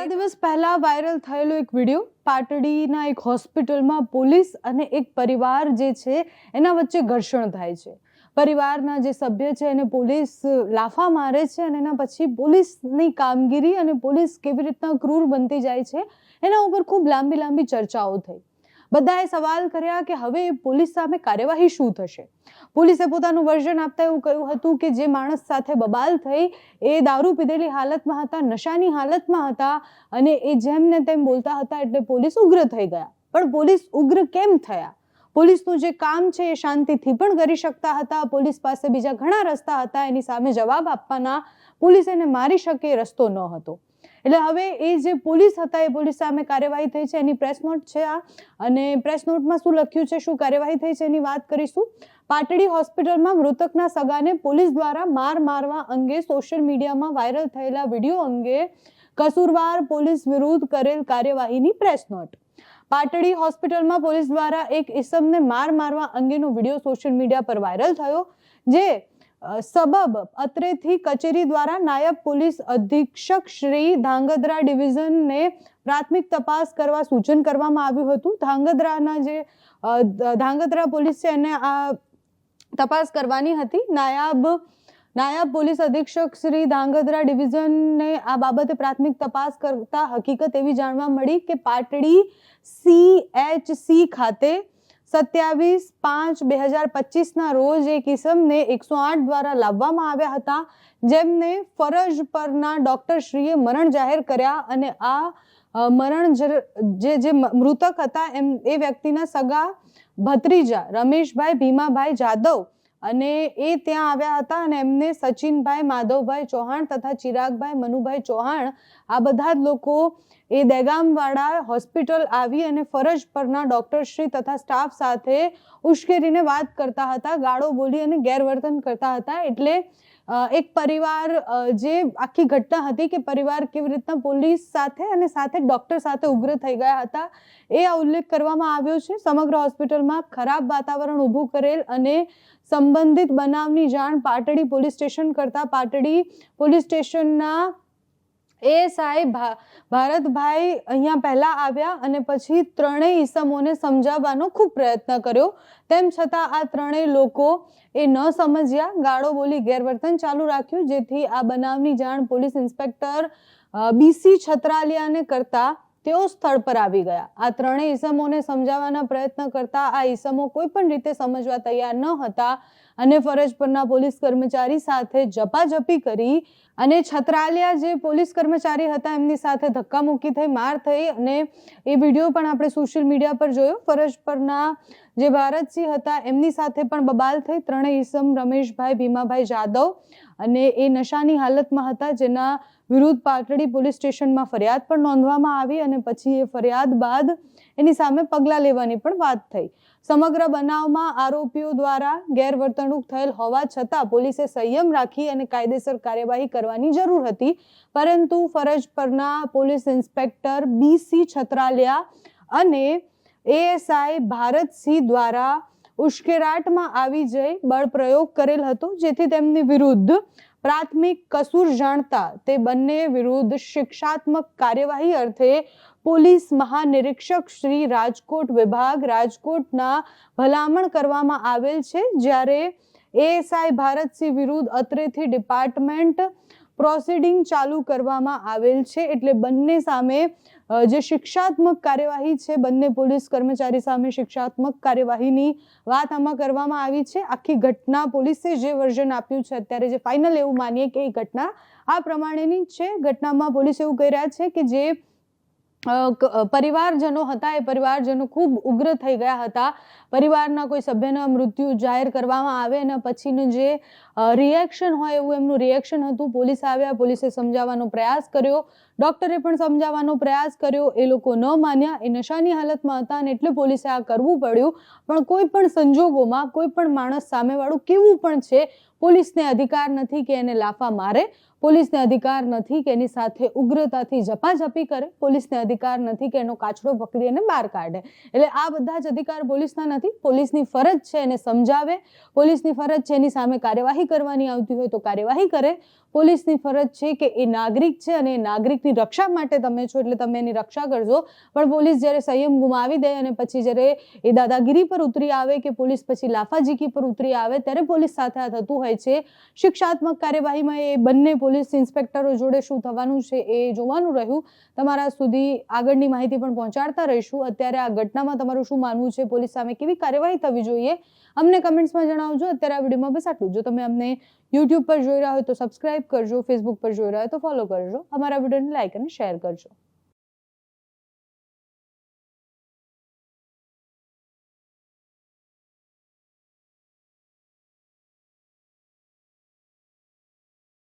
થોડા દિવસ પહેલા વાયરલ થયેલો એક વીડિયો પાટડીના એક હોસ્પિટલમાં પોલીસ અને એક પરિવાર જે છે એના વચ્ચે ઘર્ષણ થાય છે. પરિવારના જે સભ્ય છે એને પોલીસ લાફા મારે છે અને એના પછી પોલીસની કામગીરી અને પોલીસ કેવી રીતના ક્રૂર બનતી જાય છે એના ઉપર ખૂબ લાંબી લાંબી ચર્ચાઓ થઈ. બધાએ સવાલ કર્યા કે હવે પોલીસ સામે કાર્યવાહી શું થશે? પોલીસે પોતાનું વર્ઝન આપતા એવું કહ્યું હતું કે જે માણસ સાથે બબાલ થઈ, એ દારૂ પીધેલી હાલતમાં હતા, નશાની હાલતમાં હતા અને એ જેમ ને તેમ બોલતા હતા એટલે પોલીસ ઉગ્ર થઈ ગયા. પણ પોલીસ ઉગ્ર કેમ થયા? પોલીસનું જે કામ છે એ શાંતિથી પણ કરી શકતા હતા, પોલીસ પાસે બીજા ઘણા રસ્તા હતા, એની સામે જવાબ આપવાના, પોલીસ એને મારી શકે રસ્તો ન હતો. એટલે હવે એ જે પોલીસ હતા, એ પોલીસ સામે કાર્યવાહી થઈ છે, એની પ્રેસ નોટ છે આ. અને પ્રેસ નોટમાં શું લખ્યું છે, શું કાર્યવાહી થઈ છે, એની વાત કરીશું. પાટડી હોસ્પિટલમાં મૃતકના સગાને પોલીસ દ્વારા માર મારવા અંગે સોશિયલ મીડિયામાં વાયરલ થયેલા વીડિયો અંગે કસૂરવાર પોલીસ વિરુદ્ધ કરેલ કાર્યવાહીની પ્રેસ નોટ પાટડી હોસ્પિટલમાં પોલીસ દ્વારા એક ઇસમને માર મારવા અંગેનો વીડિયો સોશિયલ મીડિયા પર વાયરલ થયો, જે સબબ અત્રેથી કચેરી દ્વારા નાયબ પોલીસ અધિક્ષક શ્રી ધાંગધ્રા ડિવિઝનને પ્રાથમિક તપાસ કરવા સૂચન કરવામાં આવ્યું હતું. ધાંગધ્રાના જે ધાંગધ્રા પોલીસ છે એને આ તપાસ કરવાની હતી. નાયબ નાયબ પોલીસ અધિક્ષક શ્રી ધાંગધ્રા ડિવિઝનને આ બાબતે પ્રાથમિક તપાસ કરતા હકીકત એવી જાણવા મળી કે પાટડી સી એચ સી ખાતે સત્યાવીસ પાંચ બે હજાર પચીસના રોજ એ કિસમને એકસો આઠ દ્વારા લાવવામાં આવ્યા હતા, જેમને ફરજ પરના ડૉક્ટરશ્રીએ મરણ જાહેર કર્યા અને આ મરણ જે જે મૃતક હતા એમ, એ વ્યક્તિના સગા ભત્રીજા રમેશભાઈ, ભીમાભાઈ જાદવ અને એ ત્યાં આવ્યા હતા અને એમને સચિનભાઈ, માધવભાઈ ચૌહાણ તથા ચિરાગભાઈ, મનુભાઈ ચૌહાણ આ બધા જ લોકો એ દહેગામવાળા હોસ્પિટલ આવી અને ફરજ પરના ડોક્ટરશ્રી તથા સ્ટાફ સાથે ઉશ્કેરીને વાત કરતા હતા, ગાળો બોલી અને ગેરવર્તન કરતા હતા. એટલે એક પરિવાર જે આખી ઘટના હતી કે પરિવાર કેવી રીતના પોલીસ સાથે અને સાથે ડૉક્ટર સાથે ઉગ્ર થઈ ગયા હતા, એ ઉલ્લેખ કરવામાં આવ્યો છે. સમગ્ર હોસ્પિટલમાં ખરાબ વાતાવરણ ઊભું કરેલ અને સંબંધિત બનાવની જાણ પાટડી પોલીસ સ્ટેશન કરતાં પાટડી પોલીસ સ્ટેશનના એએસઆઈ ભારતભાઈ અહીંયા પહેલાં આવ્યા અને પછી ત્રણેય ઈસમોને સમજાવવાનો ખૂબ પ્રયત્ન કર્યો. તેમ છતાં આ ત્રણેય લોકો એ ન સમજ્યા. ગાળો બોલી ગેરવર્તન ચાલુ રાખ્યું, જેથી આ બનાવની જાણ પોલીસ ઇન્સ્પેક્ટર બીસી છત્રાલિયાને કરતા તેઓ સ્થળ પર આવી ગયા. આ ત્રણેય ઈસમોને સમજાવવાના પ્રયત્ન કરતા આ ઈસમો કોઈ પણ રીતે સમજવા તૈયાર ન હતા. અને ફરજ પરના પોલીસ કર્મચારી સાથે જપાજપી કરી અને છત્રાલિયા જે પોલીસ કર્મચારી હતા એમની સાથે ધક્કામુક્કી થઈ, માર થઈ અને એ વીડિયો પણ આપણે સોશિયલ મીડિયા પર જોયો. ફરજ પરના જે ભારતસિંહ હતા, એમની સાથે પણ બબાલ થઈ. ત્રણેય ઈસમ રમેશભાઈ, ભીમાભાઈ જાદવ અને એ નશાની હાલતમાં હતા, જેના વિરુદ્ધ પાટડી પોલીસ સ્ટેશનમાં ફરિયાદ પણ નોંધવામાં આવી અને પછી એ ફરિયાદ બાદ એની સામે પગલાં લેવાની પણ વાત થઈ. સમગ્ર બનાવમાં આરોપીઓ દ્વારા ગેરવર્તણૂક થયેલ હોવા છતાં પોલીસે સંયમ રાખી અને કાયદેસર કાર્યવાહી કરવાની જરૂર હતી. પરંતુ ફરજ પરના પોલીસ ઇન્સ્પેક્ટર બીસી છત્રાલિયા અને એએસઆઈ ભારતસિંહ દ્વારા ઉશ્કેરાટમાં આવી જઈ બળ પ્રયોગ કરેલ હતો, જેથી તેમની વિરુદ્ધ પ્રાથમિક કસૂર જાણતા તે બંને વિરુદ્ધ શિક્ષાત્મક કાર્યવાહી અર્થે પોલીસ મહાનિરીક્ષક શ્રી રાજકોટ વિભાગ રાજકોટના ભલામણ કરવામાં આવેલ છે, જ્યારે એએસઆઈ ભારતસિંહ વિરુદ્ધ અત્રેથી ડિપાર્ટમેન્ટ પ્રોસિડિંગ ચાલુ કરવામાં આવેલ છે, એટલે બંને સામે જે શિક્ષાત્મક કાર્યવાહી છે, બંને પોલીસ કર્મચારી સામે શિક્ષાત્મક કાર્યવાહીની વાત આમાં કરવામાં આવી છે. આખી ઘટના પોલીસે જે વર્ઝન આપ્યું છે, અત્યારે જે ફાઇનલ એવું માનીએ કે એ ઘટના આ પ્રમાણેની છે. ઘટનામાં પોલીસ એવું કહી રહ્યા છે કે જે પરિવારજનો હતા, એ પરિવારજનો ખૂબ ઉગ્ર થઈ ગયા હતા. પરિવારના કોઈ સભ્યના મૃત્યુ જાહેર કરવામાં આવે અને પછીનું જે રિએક્શન હોય એવું એમનું રિએક્શન હતું, પોલીસ આવ્યા, પોલીસે સમજાવવાનો પ્રયાસ કર્યો. ડોક્ટરે પણ સમજાવવાનો પ્રયાસ કર્યો. એ લોકો ન માન્યા. એ નશાની હાલતમાં હતા અને એટલે પોલીસે આ કરવું પડ્યું. પણ કોઈ પણ સંજોગોમાં, કોઈ પણ માણસ સામેવાળું કેવું પણ છે, પોલીસને અધિકાર નથી કે એને લાફા મારે, પોલીસને અધિકાર નથી કે એની સાથે ઉગ્રતાથી ઝપાઝપી કરે, પોલીસને અધિકાર નથી કે એનો કાચડો પકડી અને બહાર કાઢે. એટલે આ બધા જ અધિકાર પોલીસના નથી. પોલીસની ફરજ છે એને સમજાવે. પોલીસની ફરજ છે એની સામે કાર્યવાહી કરવાની આવતી હોય તો કાર્યવાહી કરે. પોલીસની ફરજ છે કે એ નાગરિક છે અને એ નાગરિકની પોલીસની રક્ષા માટે તમે છો એટલે તમે એની રક્ષા કરજો. પણ પોલીસ જ્યારે સંયમ ગુમાવી દે અને પછી જ્યારે એ દાદાગીરી પર ઉતરી આવે કે પોલીસ પછી લાફાજીકી પર ઉતરી આવે, ત્યારે પોલીસ સાથે આ થતું હોય છે. શિક્ષાત્મક કાર્યવાહીમાં એ બંને પોલીસ ઇન્સ્પેક્ટરો જોડે શું થવાનું છે એ જોવાનું રહ્યું. તમારા સુધી આગળની માહિતી પણ પહોંચાડતા રહીશું. અત્યારે આ ઘટનામાં તમારું શું માનવું છે? પોલીસ સામે કેવી કાર્યવાહી થવી જોઈએ? અમને કમેન્ટ્સમાં જણાવજો. અત્યારે આ વિડીયોમાં બસ આટલું જો. તમે અમને યુટ્યુબ પર જોઈ રહ્યા હોય તો સબસ્ક્રાઇબ કરજો ફેસબુક પર જોઈ રહ્યા હોય તો ફોલો કરજો. અમારા વિડીયોને લાઇક અને શેર કરજો.